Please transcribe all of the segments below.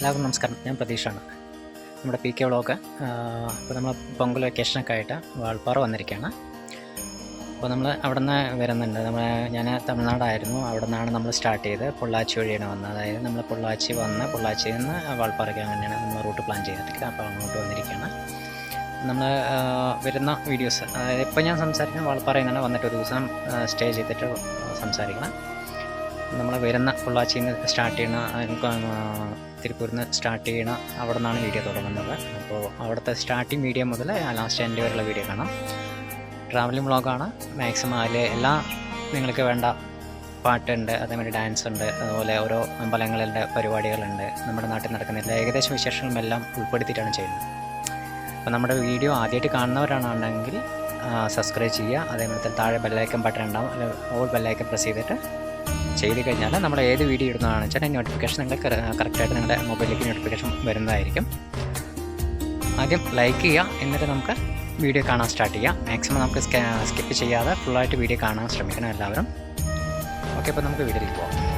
എല്ലാവർക്കും നമസ്കാരം. ഞാൻ പ്രതീഷാണ് നമ്മുടെ പി കെ വ്ളോഗ് ഇപ്പോൾ നമ്മൾ പൊങ്കൽ വെക്കേഷനൊക്കെ ആയിട്ട് വാൾപ്പാറ വന്നിരിക്കുകയാണ് അപ്പോൾ നമ്മൾ അവിടെ നിന്ന് വരുന്നുണ്ട്. നമ്മൾ ഞാൻ തമിഴ്നാടായിരുന്നു. അവിടെ നിന്നാണ് നമ്മൾ സ്റ്റാർട്ട് ചെയ്ത് പൊള്ളാച്ചി വഴിയാണ് വന്നത്. അതായത് നമ്മൾ പൊള്ളാച്ചി വന്ന് പൊള്ളാച്ചിയിൽ നിന്ന് വാൾപ്പാറയ്ക്ക് അങ്ങനെയാണ് നമ്മൾ റൂട്ട് പ്ലാൻ ചെയ്തിരിക്കുന്നത്. അപ്പോൾ അങ്ങോട്ട് വന്നിരിക്കുകയാണ് നമ്മൾ വരുന്ന വീഡിയോസ് അതായത് ഇപ്പോൾ ഞാൻ സംസാരിക്കുന്ന വാൾപ്പാറയിൽ നിന്നാണ് വന്നിട്ട് ഒരു ദിവസം സ്റ്റേ ചെയ്തിട്ട് സംസാരിക്കണം. നമ്മൾ വരുന്ന പൊള്ളാച്ചിയിൽ നിന്ന് സ്റ്റാർട്ട് ചെയ്യണ തിരുപ്പൂരിൽ നിന്ന് സ്റ്റാർട്ട് ചെയ്യണ അവിടെ നിന്നാണ് വീഡിയോ തുടങ്ങുന്നത്. അപ്പോൾ അവിടുത്തെ സ്റ്റാർട്ടിങ് വീഡിയോ മുതൽ ലാസ്റ്റ് എൻഡ് വരെയുള്ള വീഡിയോ കാണാം. ട്രാവലിംഗ് വ്ളോഗാണ് മാക്സിമം അതിൽ എല്ലാ നിങ്ങൾക്ക് വേണ്ട പാട്ടുണ്ട്. അതേമാതിരി ഡാൻസ് ഉണ്ട്. അതുപോലെ ഓരോ അമ്പലങ്ങളുടെ പരിപാടികളുണ്ട്. നമ്മുടെ നാട്ടിൽ നടക്കുന്ന എല്ലാ ഏകദേശ വിശേഷങ്ങളും എല്ലാം ഉൾപ്പെടുത്തിയിട്ടാണ് ചെയ്യുന്നത്. അപ്പോൾ നമ്മുടെ വീഡിയോ ആദ്യമായിട്ട് കാണുന്നവരാണെന്നുണ്ടെങ്കിൽ സബ്സ്ക്രൈബ് ചെയ്യുക. അതേപോലെ തന്നെ താഴെ ബെല്ലൈക്കൻ ബട്ടൺ ഉണ്ടാവും. അല്ലെങ്കിൽ ഓൾ ബെല്ലൈക്കൻ പ്രസ് ചെയ്തിട്ട് ചെയ്ത് കഴിഞ്ഞാൽ നമ്മൾ ഏത് വീഡിയോ ഇടുന്നതാണെന്ന് വെച്ചാൽ നോട്ടിഫിക്കേഷൻ നിങ്ങൾ കറക്റ്റായിട്ട് നിങ്ങളുടെ മൊബൈലിലേക്ക് നോട്ടിഫിക്കേഷൻ വരുന്നതായിരിക്കും. ആദ്യം ലൈക്ക് ചെയ്യുക എന്നിട്ട് നമുക്ക് വീഡിയോ കാണാൻ സ്റ്റാർട്ട് ചെയ്യാം. മാക്സിമം നമുക്ക് സ്കിപ്പ് ചെയ്യാതെ ഫുള്ളായിട്ട് വീഡിയോ കാണാൻ ശ്രമിക്കണം എല്ലാവരും. ഓക്കെ അപ്പോൾ നമുക്ക് വീഡിയോയിലേക്ക് പോകാം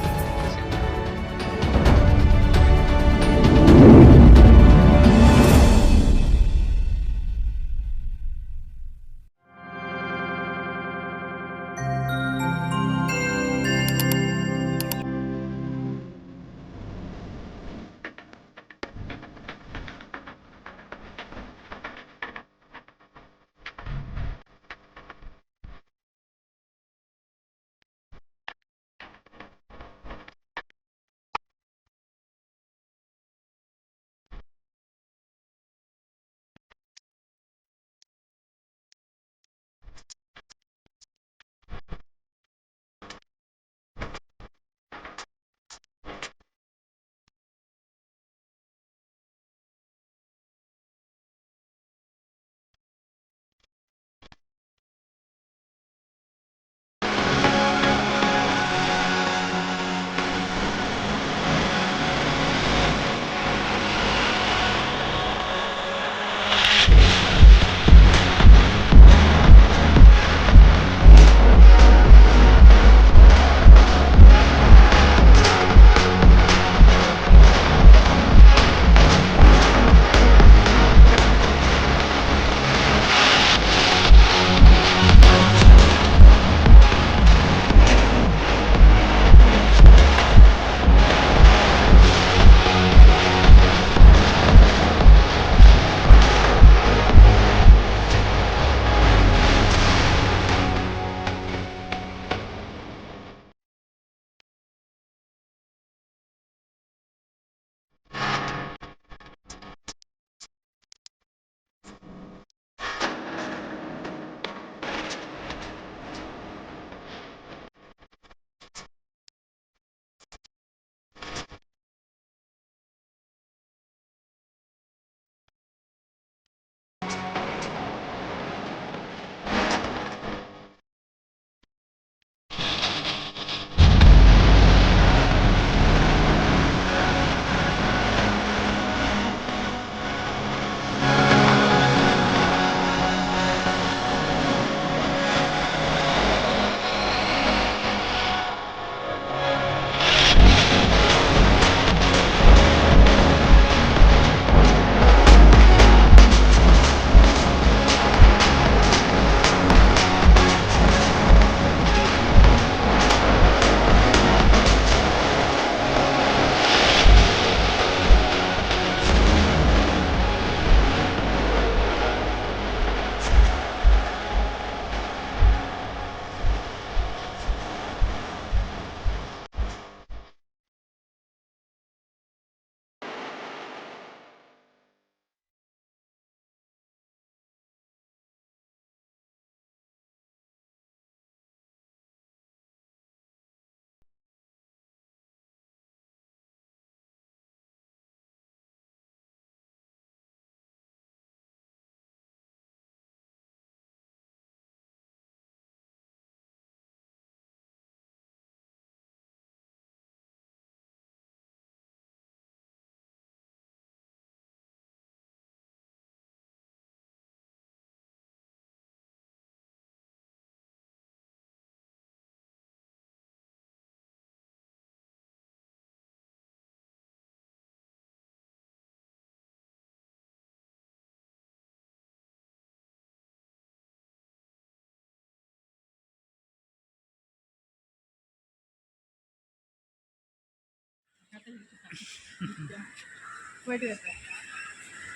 പോയിട്ട് വരട്ടെ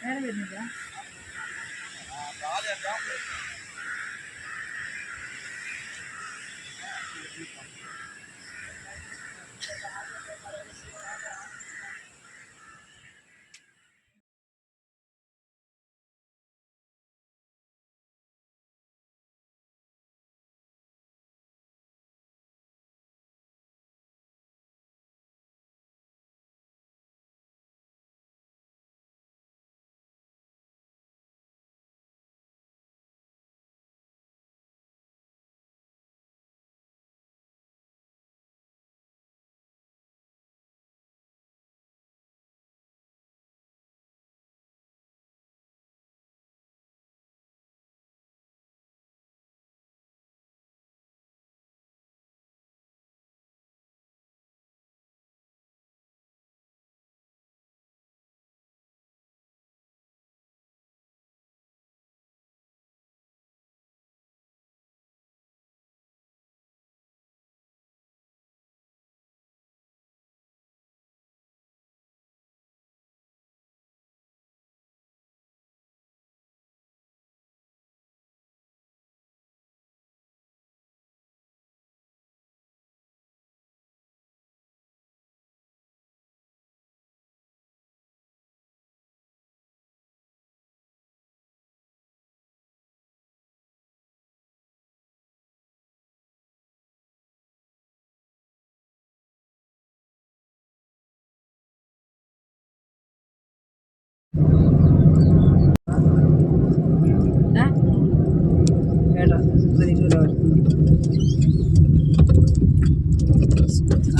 നേരെ വരുന്നില്ല കേട്ടോ പതിനൂറ്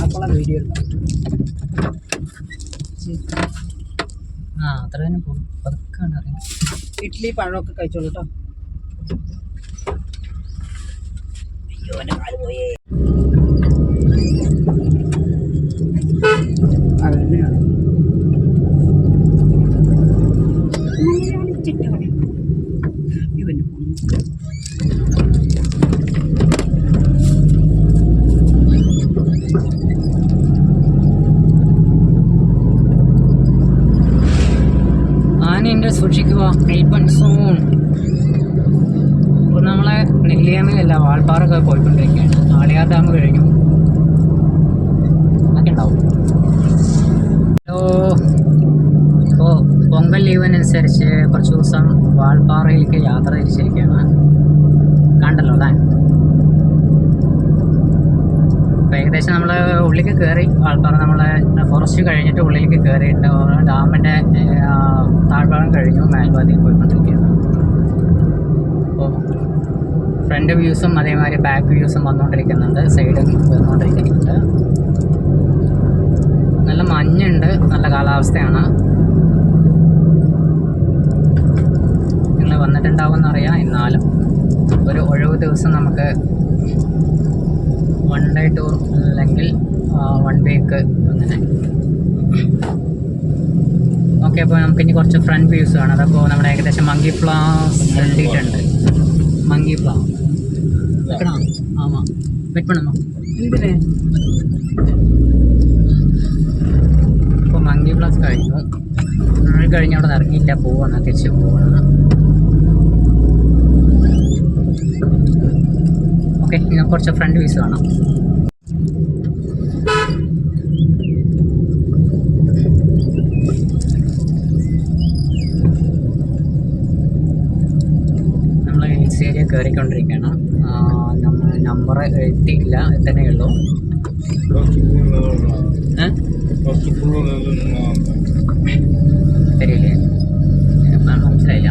അപ്പോളാ വീഡിയോ ആ ഇഡ്ഡലി പഴമൊക്കെ കഴിച്ചോളൂ കേട്ടോ. അതന്നെയാണ് വൺ സൂൺ ഇപ്പോൾ നമ്മളെ നെല്ലിയാമലല്ല വാൾപ്പാറൊക്കെ പോയിക്കൊണ്ടിരിക്കുകയാണ്. ആളിയാർ ഡാം കഴിഞ്ഞു ഒക്കെ ഉണ്ടാവും. ഹലോ. ഇപ്പോൾ പൊങ്കൽ ലീവിനനുസരിച്ച് കുറച്ച് ദിവസം വാൾപ്പാറയിലേക്ക് യാത്ര തിരിച്ചിരിക്കുകയാണ്. ഏകദേശം നമ്മൾ ഉള്ളിലേക്ക് കയറി ആൾക്കാർ നമ്മൾ ഫോറസ്റ്റ് കഴിഞ്ഞിട്ട് ഉള്ളിലേക്ക് കയറിയിട്ട് ഡാമിന്റെ താഴ്ഭാഗം കഴിഞ്ഞു മേൽഭാഗത്തേക്ക് പോയിക്കൊണ്ടിരിക്കുകയാണ്. അപ്പോൾ ഫ്രണ്ട് വ്യൂസും അതേമാതിരി ബാക്ക് വ്യൂസും വന്നുകൊണ്ടിരിക്കുന്നുണ്ട് സൈഡും വന്നുകൊണ്ടിരിക്കുന്നുണ്ട്. നല്ല മഞ്ഞുണ്ട് നല്ല കാലാവസ്ഥയാണ്. നിങ്ങൾ വന്നിട്ടുണ്ടാവുമെന്ന് അറിയാം. എന്നാലും ഒരു ഒഴിവ് ദിവസം നമുക്ക് വൺ ഡേ ടൂർ അല്ലെങ്കിൽ വൺ വീക്ക് അങ്ങനെ. ഓക്കെ അപ്പോൾ നമുക്ക് ഇനി കുറച്ച് ഫ്രണ്ട് വ്യൂസ് ആണ് അതപ്പോൾ നമ്മുടെ ഏകദേശം മങ്കി ഫ്ലാസ് കണ്ടിട്ടുണ്ട്. മങ്കി ഫ്ലാസ് വെക്കണോ ആമാ. വെയിറ്റ് പണമോ എന്തിനെ? ഇപ്പോൾ മങ്കി ഫ്ലാസ് കഴിഞ്ഞു. കഴിഞ്ഞ കഴിഞ്ഞ് അവിടെ നിന്ന് ഇറങ്ങിയില്ല. പോവാണ് തിരിച്ച് പോവാണ്. കുറച്ച് ഫ്രണ്ട് വ്യൂസ് കാണാം നമ്മൾ ഹിൽസ് ഏരിയ കയറിക്കൊണ്ടിരിക്കുകയാണ് നമ്മൾ നമ്പർ എത്തിയില്ല എത്തനേ ഉള്ളൂ ഏഹ് ശരിയല്ലേ ഏ, മനസ്സിലായില്ല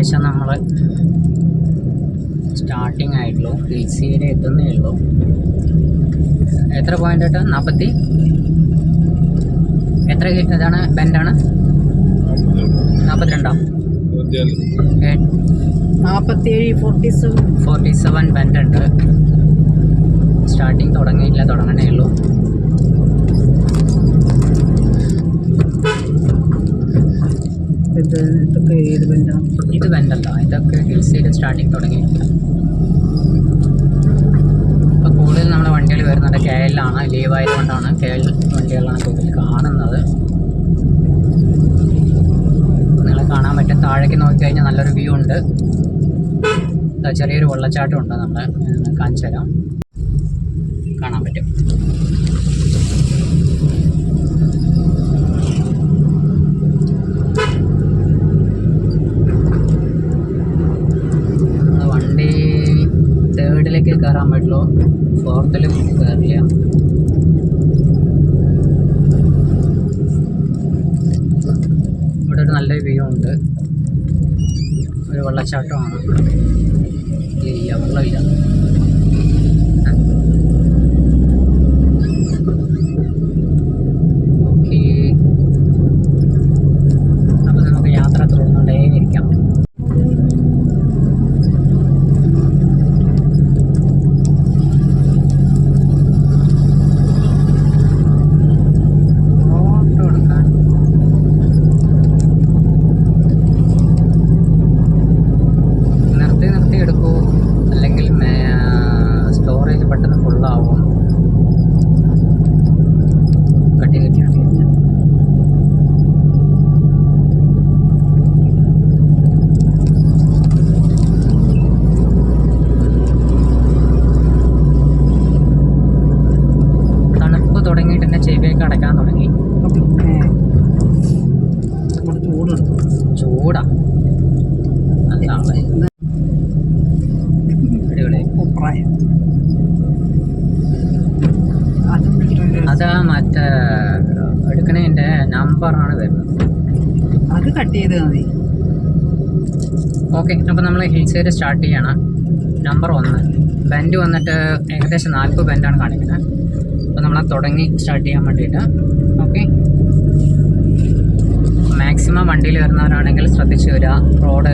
ഏകദേശം നമ്മൾ സ്റ്റാർട്ടിങ് ആയിട്ടുള്ളൂ. ഹിൽസ് വരെ എത്തുന്നേ ഉള്ളൂ. എത്ര പോയിന്റ് കേട്ടോ നാൽപ്പത്തി എത്ര ഇതാണ് ബെൻഡാണ് നാൽപ്പത്തിരണ്ടോ നാൽപ്പത്തിയേഴ് forty seven forty seven bend ഉണ്ട്. സ്റ്റാർട്ടിങ് തുടങ്ങിയില്ല തുടങ്ങണേ ഉള്ളൂ. ഇത് ഇതൊക്കെ ഏത് ബന്ധം ഇത് വെണ്ടല്ല. ഇതൊക്കെ ഹിൽ സൈഡ് സ്റ്റാർട്ടിങ് തുടങ്ങിയിട്ടില്ല ഇപ്പോൾ കൂടുതൽ നമ്മുടെ വണ്ടികൾ വരുന്നത് കെ എല്ലാണ് ലീവ് ആയതുകൊണ്ടാണ് കെ എൽ വണ്ടികളാണ് കൂടുതൽ കാണുന്നത്. നിങ്ങളെ കാണാൻ പറ്റും. താഴേക്ക് നോക്കി കഴിഞ്ഞാൽ നല്ലൊരു വ്യൂ ഉണ്ട്. ചെറിയൊരു വെള്ളച്ചാട്ടം ഉണ്ട് നമ്മൾ കാണിച്ചു തരാം കാണാൻ പറ്റും നമ്മളെ വണ്ടി തേർഡിലേക്ക് കയറാൻ പറ്റുള്ളൂ. ഫോർത്തിലും കയറില്ല ഇവിടെ ഒരു നല്ല വ്യൂ ഉണ്ട്. ഒരു വെള്ളച്ചാട്ടമാണ്. ഇല്ല വെള്ളമില്ല ഓക്കേ അപ്പം നമുക്ക് യാത്ര തുടർന്നുകൊണ്ടേ ഇരിക്കാം ഫോട്ടോ എടുക്കാൻ നിർത്തി നിർത്തി എടുക്കൂ അല്ലെങ്കിൽ സ്റ്റോറേജ് പെട്ടെന്ന് ഫുള്ളാവും കട്ടി കെട്ടിയാണ് തണുപ്പ് തുടങ്ങിയിട്ട് തന്നെ ചെവിയൊക്കെ അടയ്ക്കാൻ തുടങ്ങി പിന്നെ നമ്മുടെ ചൂടുണ്ട് ചൂടാ നല്ല ആൾ അടിപൊളി അഭിപ്രായം അതും വിട്ടിട്ടുണ്ട്. അതാ മറ്റേ എടുക്കണതിന്റെ നമ്പറാണ് വരുന്നത് അത് കട്ട് ചെയ്ത് മതി ഓക്കെ അപ്പോൾ നമ്മൾ ഹിൽ സൈഡ് സ്റ്റാർട്ട് ചെയ്യണം. നമ്പർ ഒന്ന്. ബെൻഡ് വന്നിട്ട് ഏകദേശം നാൽപ്പത് ബെൻഡാണ് കാണിക്കുന്നത്. അപ്പോൾ നമ്മൾ തുടങ്ങി സ്റ്റാർട്ട് ചെയ്യാൻ വേണ്ടിയിട്ട്. ഓക്കെ. മാക്സിമം വണ്ടിയിൽ വരുന്നവരാണെങ്കിൽ ശ്രദ്ധിച്ച് വരിക. റോഡ്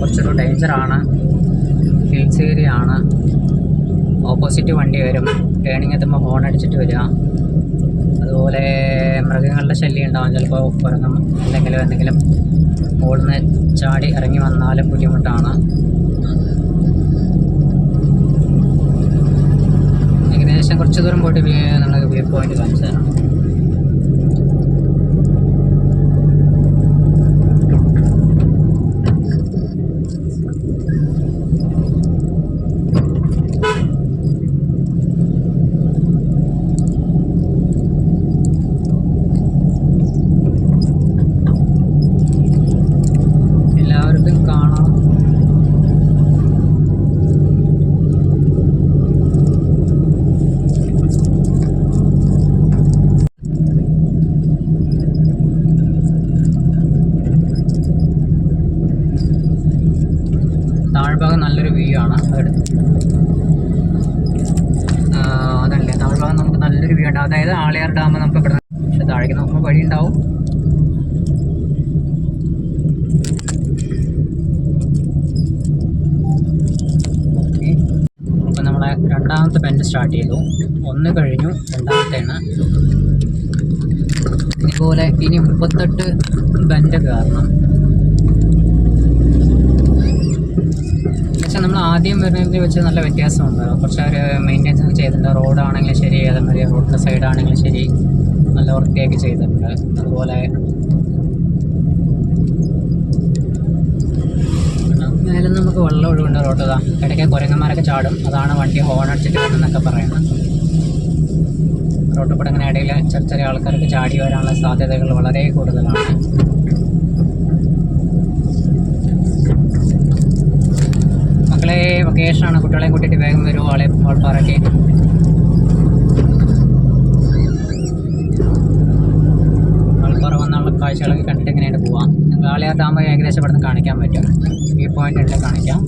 കുറച്ചൊരു ഡേഞ്ചറാണ് ഹിൽസ് ഏരിയ ആണ്. ഓപ്പോസിറ്റ് വണ്ടി വരും. ടേണിങ് എത്തുമ്പോൾ ഹോൺ അടിച്ചിട്ട് വരിക. അതുപോലെ മൃഗങ്ങളുടെ ശല്യം ഉണ്ടാവും. ചിലപ്പോൾ എന്തെങ്കിലും എന്തെങ്കിലും മുകളിൽ ചാടി ഇറങ്ങി വന്നാലും ബുദ്ധിമുട്ടാണ്. ഏകദേശം കുറച്ച് ദൂരം പോയിട്ട് നമ്മൾ വ്യൂ പോയിന്റ് കാണിച്ചു തരാം എല്ലാവർക്കും കാണാം താഴ്ഭാഗം നല്ലൊരു വ്യൂ ആണ് അതെടുത്ത് അതല്ലേ താഴ്ഭാഗം നമുക്ക് നല്ലൊരു വ്യൂ ഉണ്ട് അതായത് ആളിയാർ ഡാം നമുക്ക് ഇവിടെ പക്ഷെ താഴേക്ക് നോക്കുമ്പോൾ വഴി ഉണ്ടാവും ഓക്കെ അപ്പോൾ നമ്മളെ രണ്ടാമത്തെ ബെൻഡ് സ്റ്റാർട്ട് ചെയ്തു. ഒന്ന് കഴിഞ്ഞു രണ്ടാമത്തെയാണ് ഇതുപോലെ ഇനി മുപ്പത്തെട്ട് ബെൻഡ് കയറണം. പക്ഷെ നമ്മൾ ആദ്യം വരുന്നതിൽ വെച്ച് നല്ല വ്യത്യാസമുണ്ട് കുറച്ച് അവർ മെയിന്റെനൻസ് ചെയ്തിട്ടുണ്ട്. റോഡാണെങ്കിലും ശരി അതേമാതിരി റോഡിന്റെ സൈഡാണെങ്കിലും ശരി നല്ല വൃത്തിയാക്കി ചെയ്തിട്ടുണ്ട്. അതുപോലെ മേലെ നമുക്ക് വെള്ളം ഒഴിവുണ്ട് ഇതാ. ഇടയ്ക്ക് കുരങ്ങന്മാരൊക്കെ ചാടും. അതാണ് വണ്ടി ഹോൺ അടിച്ചിട്ട് വരുന്നൊക്കെ പറയുന്നത്. റോട്ടിൽ കൂടെ ഇങ്ങനെ ഇടയിൽ ചെറിയ ചെറിയ ആൾക്കാർക്ക് ചാടി വരാനുള്ള സാധ്യതകൾ വളരെ കൂടുതലാണ്. മക്കളെ വെക്കേഷനാണ് കുട്ടികളെ കൂട്ടിയിട്ട് വേഗം വരും. ആളെ വാൾപ്പാറയ്ക്ക് വാൾപ്പാറ വന്നുള്ള കാഴ്ചകളൊക്കെ കണ്ടിട്ട് എങ്ങനെയാണ് പോവാം. നിങ്ങൾക്ക് ആളിയാത്താകുമ്പോൾ ഏകദേശം ഇവിടെ നിന്ന് കാണിക്കാൻ പറ്റും. ഈ പോയിന്റ് ഉണ്ട് കാണിക്കാം.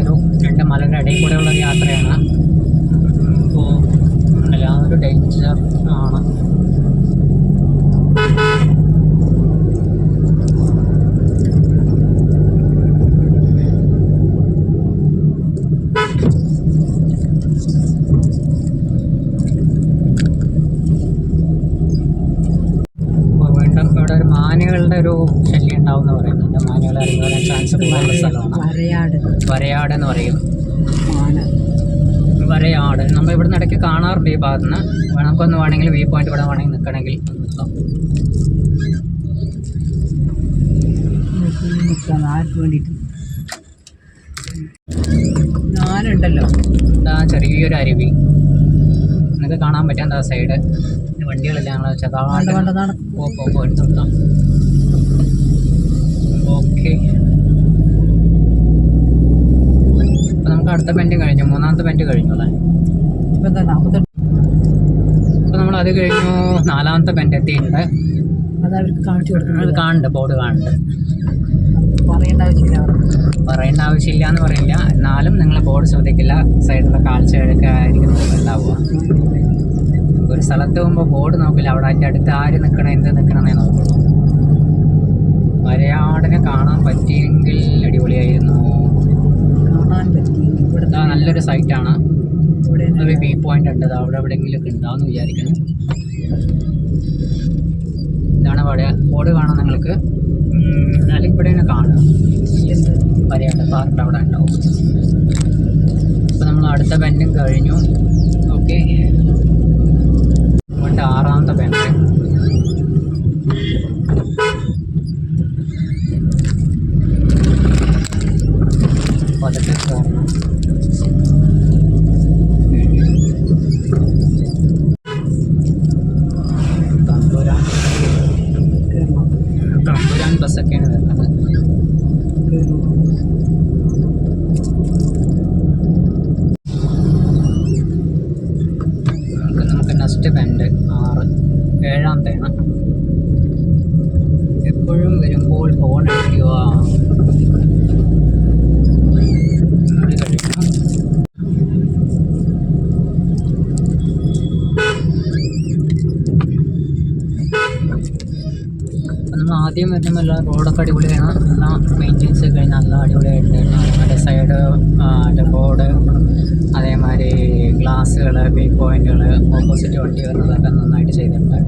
ഒരു രണ്ട് മലയുടെ ഇടയിൽ കൂടെയുള്ള ഒരു യാത്രയാണ്. അപ്പോൾ എല്ലാവരും ഡേഞ്ചർ ആണ്. സ്ഥലമാണ് വരയാട്. വരയാട് എന്ന് പറയും വരയാട്. നമ്മൾ ഇവിടുന്ന് ഇടയ്ക്ക് കാണാറുണ്ട് ഈ ഭാഗത്ത് നിന്ന് നമുക്കൊന്ന് വേണമെങ്കിൽ വ്യൂ പോയിന്റ് ഇവിടെ വേണമെങ്കിൽ നിൽക്കണമെങ്കിൽ നിൽക്കാം. ഞാനുണ്ടല്ലോ ഇതാ ചെറിയൊരു അരുവി. നിങ്ങൾക്ക് കാണാൻ പറ്റാത്ത ആ സൈഡ് വണ്ടികളില്ല. ഞങ്ങൾ പോ പോ എടുത്ത് ഓക്കെ അപ്പോൾ അടുത്ത പെന്റ് കഴിഞ്ഞു. മൂന്നാമത്തെ പെന്റ് കഴിഞ്ഞു അല്ലേ? ഇപ്പം എന്താ നാൽപ്പത്തെട്ട് അപ്പോൾ നമ്മൾ അത് കഴിഞ്ഞു. നാലാമത്തെ പെന്റ് എത്തിയിട്ടുണ്ട്. അത് അവർക്ക് കാണിച്ചു അത് കൊടുക്കുന്നത് കാണുന്നുണ്ട് ബോർഡ് കാണുന്നുണ്ട് പറയേണ്ട ആവശ്യമില്ല. പറയേണ്ട ആവശ്യമില്ല എന്ന് പറയില്ല. എന്നാലും നിങ്ങൾ ബോർഡ് ശ്രദ്ധിക്കില്ല. സൈഡിലുള്ള കാഴ്ചകളൊക്കെ ആയിരിക്കും ഉണ്ടാവുക. ഒരു സ്ഥലത്ത് പോകുമ്പോൾ ബോർഡ് നോക്കില്ല. അവിടെ അതിന്റെ അടുത്ത് ആര് നിൽക്കണം എന്ത് നിൽക്കണമെന്നേ നോക്കുള്ളൂ. വരയാടിനെ കാണാൻ പറ്റിയെങ്കിൽ സൈറ്റാണ് ഇവിടെ ഒരു വ്യൂ പോയിന്റ് ഉണ്ട്. അത് അവിടെ എവിടെയെങ്കിലുമൊക്കെ ഉണ്ടാവുമെന്ന് വിചാരിക്കണം ഇതാണ് അവിടെ ബോർഡ് കാണാം നിങ്ങൾക്ക്. അല്ലെങ്കിൽ ഇവിടെ തന്നെ കാണാം പരിയാട്ട പാർക്ക് അവിടെ ഉണ്ടാവും. അപ്പോൾ നമ്മൾ അടുത്ത ബെൻഡും കഴിഞ്ഞു. ഓക്കെ ആറാമത്തെ ബെൻഡ് നമുക്ക് ആറ് ഏഴാം ഏഴാമത്തെയാണ് എപ്പോഴും വരുമ്പോൾ ഫോൺ അടിക്കുക. ആദ്യം വരുമ്പോൾ റോഡൊക്കെ അടിപൊളിയാണ്. എന്നാൽ മെയിന്റെനൻസ് കഴിഞ്ഞാൽ നല്ല അടിപൊളിയായിട്ട് സൈഡ് ബോർഡ് അതേമാതിരി ഗ്ലാസ്സുകൾ വ്യൂ പോയിന്റുകൾ ഓപ്പോസിറ്റ് വണ്ടി വരുന്നതൊക്കെ നന്നായിട്ട് ചെയ്തിട്ടുണ്ട്.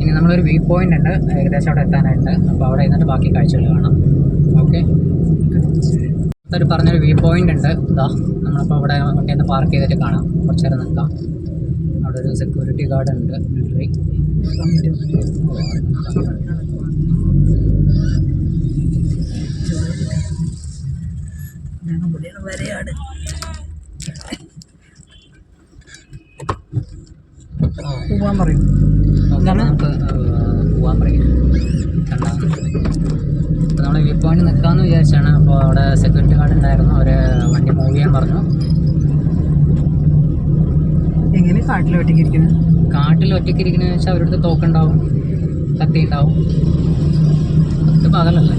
ഇനി നമ്മളൊരു വ്യൂ പോയിന്റ് ഉണ്ട് ഏകദേശം അവിടെ എത്താനായിട്ട്. അപ്പോൾ അവിടെ ഇരുന്നിട്ട് ബാക്കി കാഴ്ചകൾ കാണാം. ഓക്കെ ഒരു പറഞ്ഞൊരു വ്യൂ പോയിന്റ് ഉണ്ട്. ഇതാ നമ്മളിപ്പോൾ ഇവിടെ വണ്ടി ഒന്ന് പാർക്ക് ചെയ്തിട്ട് കാണാം. കുറച്ച് നേരം നിൽക്കാം. അവിടെ ഒരു സെക്യൂരിറ്റി ഗാർഡ് ഉണ്ട്. മിലിറ്ററി വരയാട് പോവാൻ പറയും. ഓക്കെ നമുക്ക് പോകാൻ പറയാം. കണ്ടാ അപ്പോൾ നമ്മൾ വ്യൂ പോയിന്റ് നിൽക്കാമെന്ന് വിചാരിച്ചാണ് അപ്പോൾ അവിടെ സെക്യൂരിറ്റി ഗാർഡ് ഉണ്ടായിരുന്നു. അവർ വണ്ടി മൂവ് ചെയ്യാൻ പറഞ്ഞു. എങ്ങനെ കാട്ടിൽ ഒറ്റയ്ക്കിരിക്കുന്നത് കാട്ടിൽ ഒറ്റയ്ക്ക് വെച്ചാൽ അവരുടെ തോക്കുണ്ടാവും കത്തി ഉണ്ടാവും. പകലല്ലേ?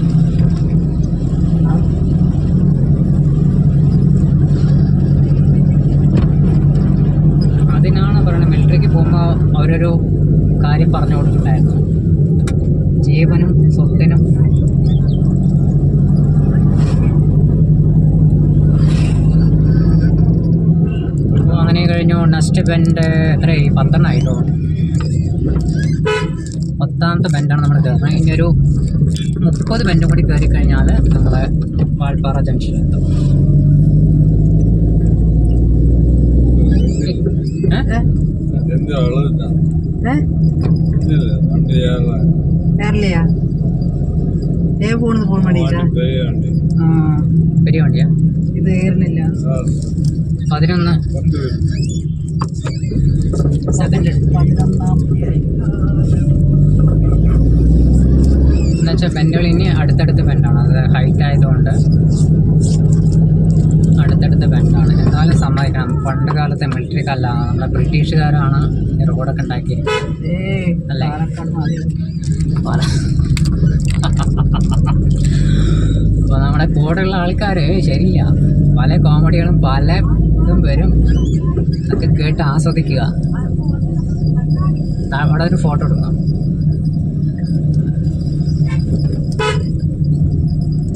മിലിറ്ററിക്ക് പോകുമ്പോൾ അവരൊരു കാര്യം പറഞ്ഞു കൊടുത്തിട്ടുണ്ടായിരുന്നു ജീവനും സ്വത്തിനും. അപ്പോൾ അങ്ങനെ കഴിഞ്ഞു. നെക്സ്റ്റ് ബെൻഡ് എത്രയായി പത്തെണ്ണമായിട്ടോ പത്താമത്തെ ബെൻഡാണ് നമ്മൾ കയറുന്നത് ഇനി ഒരു മുപ്പത് ബെൻഡും കൂടി കയറി കഴിഞ്ഞാൽ നമ്മളെ വാൾപ്പാറ ജംഗ്ഷനിലെത്തും ഏ? കേരളയാ ഏ? പോണെന്ന് പോകാൻ വേണ്ടിട്ടാ പെരിയ വണ്ടിയാ? ഇത് ഏറുന്നില്ല പതിനൊന്ന്. സെക്കൻഡ്. എന്നുവെച്ചാൽ പെൻഡുകൾ ഇനി അടുത്തടുത്ത് പെൻഡാണ്. അത് ഹൈറ്റ് ആയതുകൊണ്ട് അടുത്തടുത്ത ബെൻഡാണ് എന്നാലും സമ്മതിക്കണം പണ്ട് കാലത്തെ മിലിറ്ററി കല്ല നമ്മളെ ബ്രിട്ടീഷുകാരാണ് ഈ റോഡൊക്കെ ഉണ്ടാക്കിയത് അല്ലേ? അപ്പോൾ നമ്മുടെ കൂടെയുള്ള ആൾക്കാർ ശരിയില്ല. പല കോമഡികളും പല ഇതും വരും. അതൊക്കെ കേട്ട് ആസ്വദിക്കുക. അവിടെ ഒരു ഫോട്ടോ എടുക്കാം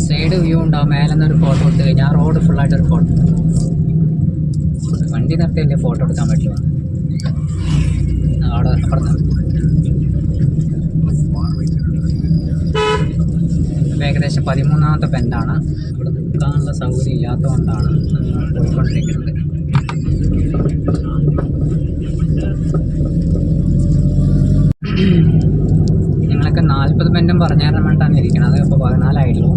സൈഡ് വ്യൂ ഉണ്ടാവും മേലെന്നൊരു ഫോട്ടോ ഇട്ട് കഴിഞ്ഞാൽ റോഡ് ഫുള്ളായിട്ട് ഒരു ഫോട്ടോ വണ്ടി നിർത്തിയല്ലേ ഫോട്ടോ എടുക്കാൻ പറ്റുമോ അവിടെ അപ്പുറത്ത് ഇപ്പോൾ ഏകദേശം പതിമൂന്നാമത്തെ ബെൻഡാണ് ഇവിടെ നിൽക്കാനുള്ള സൗകര്യം ഇല്ലാത്തതുകൊണ്ടാണ് പോയിക്കൊണ്ടിരിക്കുന്നത്. നിങ്ങളൊക്കെ നാൽപ്പത് ബെൻഡും പറഞ്ഞു തരാൻ വേണ്ടിയിട്ടാണ് ഇരിക്കുന്നത്. ഇപ്പോൾ പതിനാലായിട്ടുള്ളൂ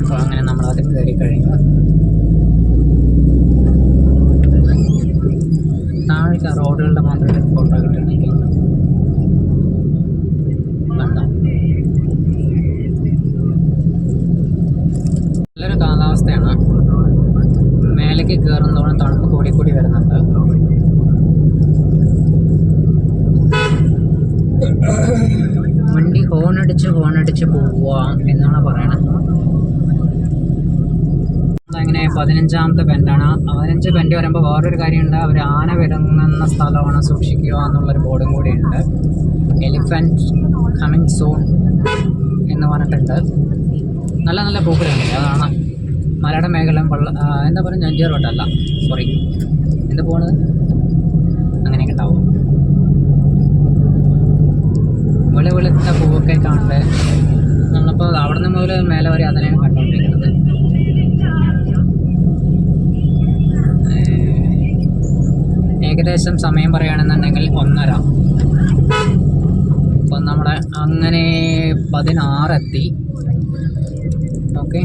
അപ്പോൾ അങ്ങനെ നമ്മളത് കയറി കഴിഞ്ഞു. താഴേക്ക് റോഡുകളുടെ മാത്രം ഫോട്ടോ കിട്ടണമെങ്കിൽ നല്ലൊരു കാലാവസ്ഥയാണ്. മേലേക്ക് കയറുന്നതോടെ തണുപ്പ് കൂടി കൂടി വരുന്നുണ്ട്. വണ്ടി ഹോണടിച്ച് ഹോണടിച്ച് പോവാം എന്നാണ് പറയണത്. അങ്ങനെ പതിനഞ്ചാമത്തെ ബെൻഡാണ്. പതിനഞ്ച് ബെൻഡ് വരുമ്പോൾ വേറൊരു കാര്യമുണ്ട്. അവർ ആന വരുന്ന സ്ഥലമാണ് സൂക്ഷിക്കുക എന്നുള്ളൊരു ബോർഡും കൂടിയുണ്ട്. എലിഫന്റ് കമ്മിങ് സോൺ എന്ന് പറഞ്ഞിട്ടുണ്ട്. നല്ല നല്ല പൂക്കളുണ്ട്. അതാണ് മലയുടെ മേഖല വെള്ള എന്താ പറയുക ഞഞ്ചിയർ റോട്ടല്ല സോറി എന്താ പോണത് അങ്ങനെയൊക്കെ ഉണ്ടാവും. വെളി വെളുത്ത പൂവൊക്കെ കാണുമ്പോൾ നമ്മളിപ്പോൾ അവിടെ നിന്ന് മുതൽ മേലെ വരെ അതിനെയാണ് കണ്ടുകൊണ്ടിരിക്കുന്നത് ഏകദേശം സമയം പറയുകയാണെന്നുണ്ടെങ്കിൽ ഒന്നര. അപ്പം നമ്മുടെ അങ്ങനെ പതിനാറെത്തി. ഓക്കെ.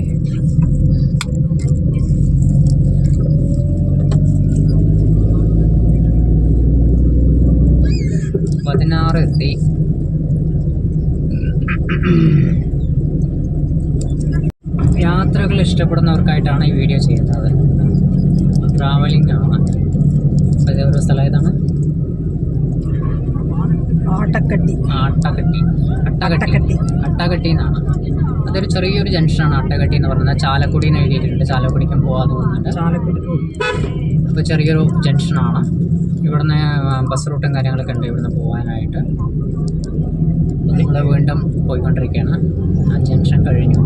പതിനാറ് എത്തി യാത്രകൾ ഇഷ്ടപ്പെടുന്നവർക്കായിട്ടാണ് ഈ വീഡിയോ ചെയ്യുന്നത്. ട്രാവലിംഗ് ആണ്. ഇത് ഒരു സ്ഥലം ഏതാണ്? ആട്ടക്കട്ടി. ആട്ടക്കട്ടി. അട്ടകട്ടി അട്ടകട്ടി. എന്നാണ്. അതൊരു ചെറിയൊരു ജംഗ്ഷനാണ് അട്ടകട്ടി എന്ന് പറയുന്നത്. ചാലക്കുടി എന്ന് എഴുതിയിട്ടുണ്ട്. ചാലക്കുടിക്കും പോകാൻ തോന്നുന്നുണ്ട്. അപ്പോൾ ചെറിയൊരു ജംഗ്ഷനാണ്. ഇവിടുന്ന് ബസ് റൂട്ടും കാര്യങ്ങളൊക്കെ ഉണ്ട് ഇവിടുന്ന് പോകാനായിട്ട് നമ്മൾ വീണ്ടും പോയിക്കൊണ്ടിരിക്കുകയാണ്. ആ ജംഗ്ഷൻ കഴിഞ്ഞു.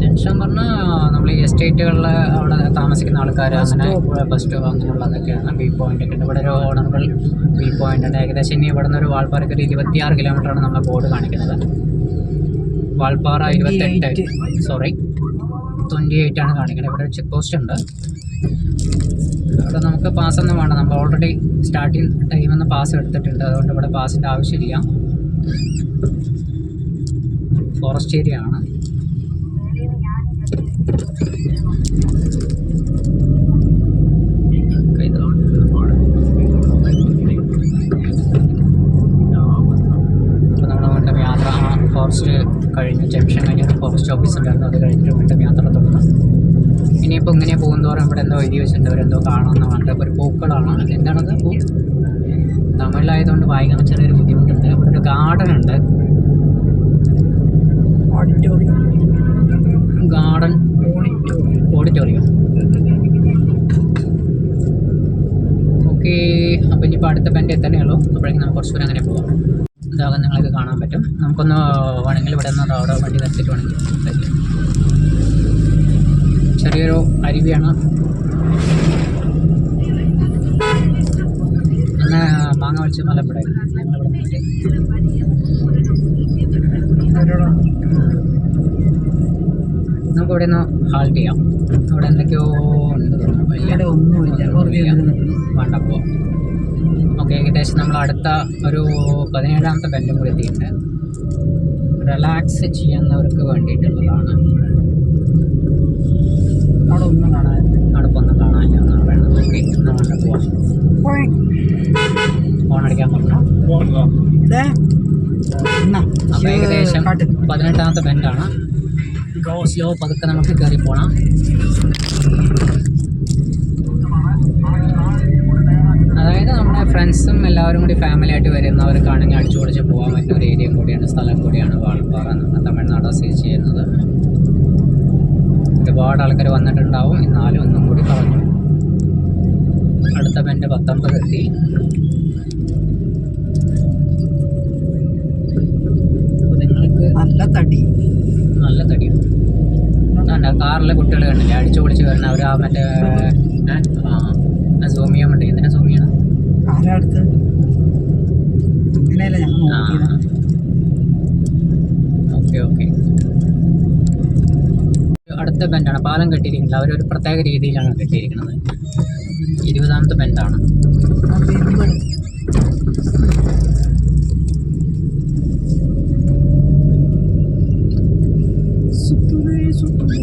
ജംഗ്ഷൻ പറഞ്ഞാൽ നമ്മൾ ഈ എസ്റ്റേറ്റുകളിൽ അവിടെ താമസിക്കുന്ന ആൾക്കാർ അങ്ങനെ ബസ് സ്റ്റോപ്പ് അങ്ങനെയുള്ളതൊക്കെയാണ്. വ്യൂ പോയിന്റ് ഒക്കെ ഇവിടെ ഒരു ഓണറുകൾ വ്യൂ പോയിന്റ് ഉണ്ട്. ഏകദേശം ഇനി ഇവിടെ നിന്ന് ഒരു വാൾപ്പാറയ്ക്ക് ഒരു ഇരുപത്തിയാറ് കിലോമീറ്ററാണ് നമ്മൾ ബോർഡ് കാണിക്കുന്നത്. വാൾപ്പാറ ഇരുപത്തെട്ട്. സോറി ട്വന്റി എയ്റ്റ് ആണ് കാണിക്കുന്നത്. ഇവിടെ ഒരു ചെക്ക് പോസ്റ്റ് ഉണ്ട്. അവിടെ നമുക്ക് പാസ് ഒന്നും വേണ്ട. നമ്മൾ ഓൾറെഡി സ്റ്റാർട്ടിങ് ടൈമിൽ നിന്ന് പാസ് എടുത്തിട്ടുണ്ട്. അതുകൊണ്ട് ഇവിടെ പാസിന്റെ ആവശ്യമില്ല. ഫോറസ്റ്റ് ഏരിയ ആണ് ഒക്കെ ഇതാണ്. അപ്പോൾ നമ്മൾ വീണ്ടും യാത്ര ആ ഫോറസ്റ്റ് കഴിഞ്ഞു ജംഗ്ഷൻ കഴിഞ്ഞ് ഫോറസ്റ്റ് ഓഫീസ് ഉണ്ടായിരുന്നു അത് കഴിഞ്ഞിട്ട് വീണ്ടും യാത്ര തുടർന്നു ഇനിയിപ്പോൾ ഇങ്ങനെ പോകുന്നതോറും ഇവിടെ എന്തോ എഴുതി വെച്ചിട്ടുണ്ട് അവരെന്തോ കാണാമെന്ന് പറഞ്ഞിട്ട് ഒരു പൂക്കളാണ് എന്താണത് പൂ തമിഴിലായതുകൊണ്ട് വായിക്കാൻ ചെറിയൊരു ബുദ്ധിമുട്ടുണ്ട് ഇവിടെ ഒരു ഗാർഡൻ ഉണ്ട് ഓഡിറ്റോറിയം ഗാർഡൻ ഓഡിറ്റോറിയം ഓക്കെ അപ്പോൾ ഇനിയിപ്പോൾ അടുത്ത പെന്റെ തന്നെ ഉള്ളൂ. അപ്പോഴേക്കും നമുക്ക് കുറച്ചുകൂടെ അങ്ങനെ പോകാം ഇതാകാൻ നിങ്ങൾക്ക് കാണാൻ പറ്റും. നമുക്കൊന്ന് വേണമെങ്കിൽ ഇവിടെ നിന്ന് അവിടെ വണ്ടി നിർത്തിയിട്ട് വേണമെങ്കിൽ സംസാരിക്കാം. ചെറിയൊരു അരുവിയാണ്. അങ്ങനെ മാങ്ങ വലിച്ച് മലപ്പുഴ ഞങ്ങളിവിടെ നമുക്ക് ഇവിടെ നിന്ന് ഹാൾട്ട് ചെയ്യാം. ഇവിടെ എന്തൊക്കെയോ ഉണ്ട്. വലിയ ഒന്നും ഒന്നുമില്ല. വേണ്ട പോവാം. ഓക്കെ ഏകദേശം നമ്മൾ അടുത്ത ഒരു പതിനേഴാമത്തെ ബെൻഡും കൂടി എത്തിയിട്ടുണ്ട്. റിലാക്സ് ചെയ്യുന്നവർക്ക് വേണ്ടിയിട്ടുള്ളതാണ്. അവിടെ ഒന്നും കാണാനില്ല അടുപ്പൊന്നും കാണാനില്ല. എന്നാണ് പറയുന്നത് ഓക്കെ എന്നാൽ വേണ്ട പോവാം. പോയി. ഫോൺ അടിക്കാൻ പറഞ്ഞു? അപ്പോൾ ഏകദേശം. പതിനെട്ടാമത്തെ ബെൻഡാണ്. സ്ലോ പതുക്കെ നമുക്ക് കയറി പോകണം അതായത് നമ്മുടെ ഫ്രണ്ട്സും എല്ലാവരും കൂടി ഫാമിലി ആയിട്ട് വരുന്നവർക്കാണെങ്കിൽ അടിച്ചു പൊളിച്ച് പോകാൻ പറ്റുന്ന ഒരു ഏരിയ കൂടിയാണ് സ്ഥലം കൂടിയാണ് വാൾപ്പാറ നമ്മുടെ തമിഴ്നാട് സ്ഥിതി ചെയ്യുന്നത്. ഒരുപാട് ആൾക്കാർ വന്നിട്ടുണ്ടാവും. എന്നാലും ഒന്നും കൂടി പറഞ്ഞു. അടുത്ത പെന്റെ പത്തൊമ്പത് എത്തി. നിങ്ങൾക്ക് നല്ല തടി. നല്ല തടിയാണ് കാറിലെ കുട്ടികൾ കണ്ടില്ലേ? അടിച്ചു പൊളിച്ച് വരുന്ന അവർ ആ മറ്റേ ഏ? ആ സൂം വേണ്ടി എന്തിനാ സൂം അതിനടുത്ത് അങ്ങനെയല്ല ഞങ്ങൾ നോക്കിയത്. Okay okay. അടുത്ത ബെൻഡാണ്. പാലം കെട്ടിയിരിക്കുന്നത്. അവർ ഒരു പ്രത്യേക രീതിയിലാണ് കെട്ടിയിരിക്കുന്നത്. ഇരുപതാമത്തെ ബെൻഡാണ്. സുത്തുവേ സുത്തുവേ.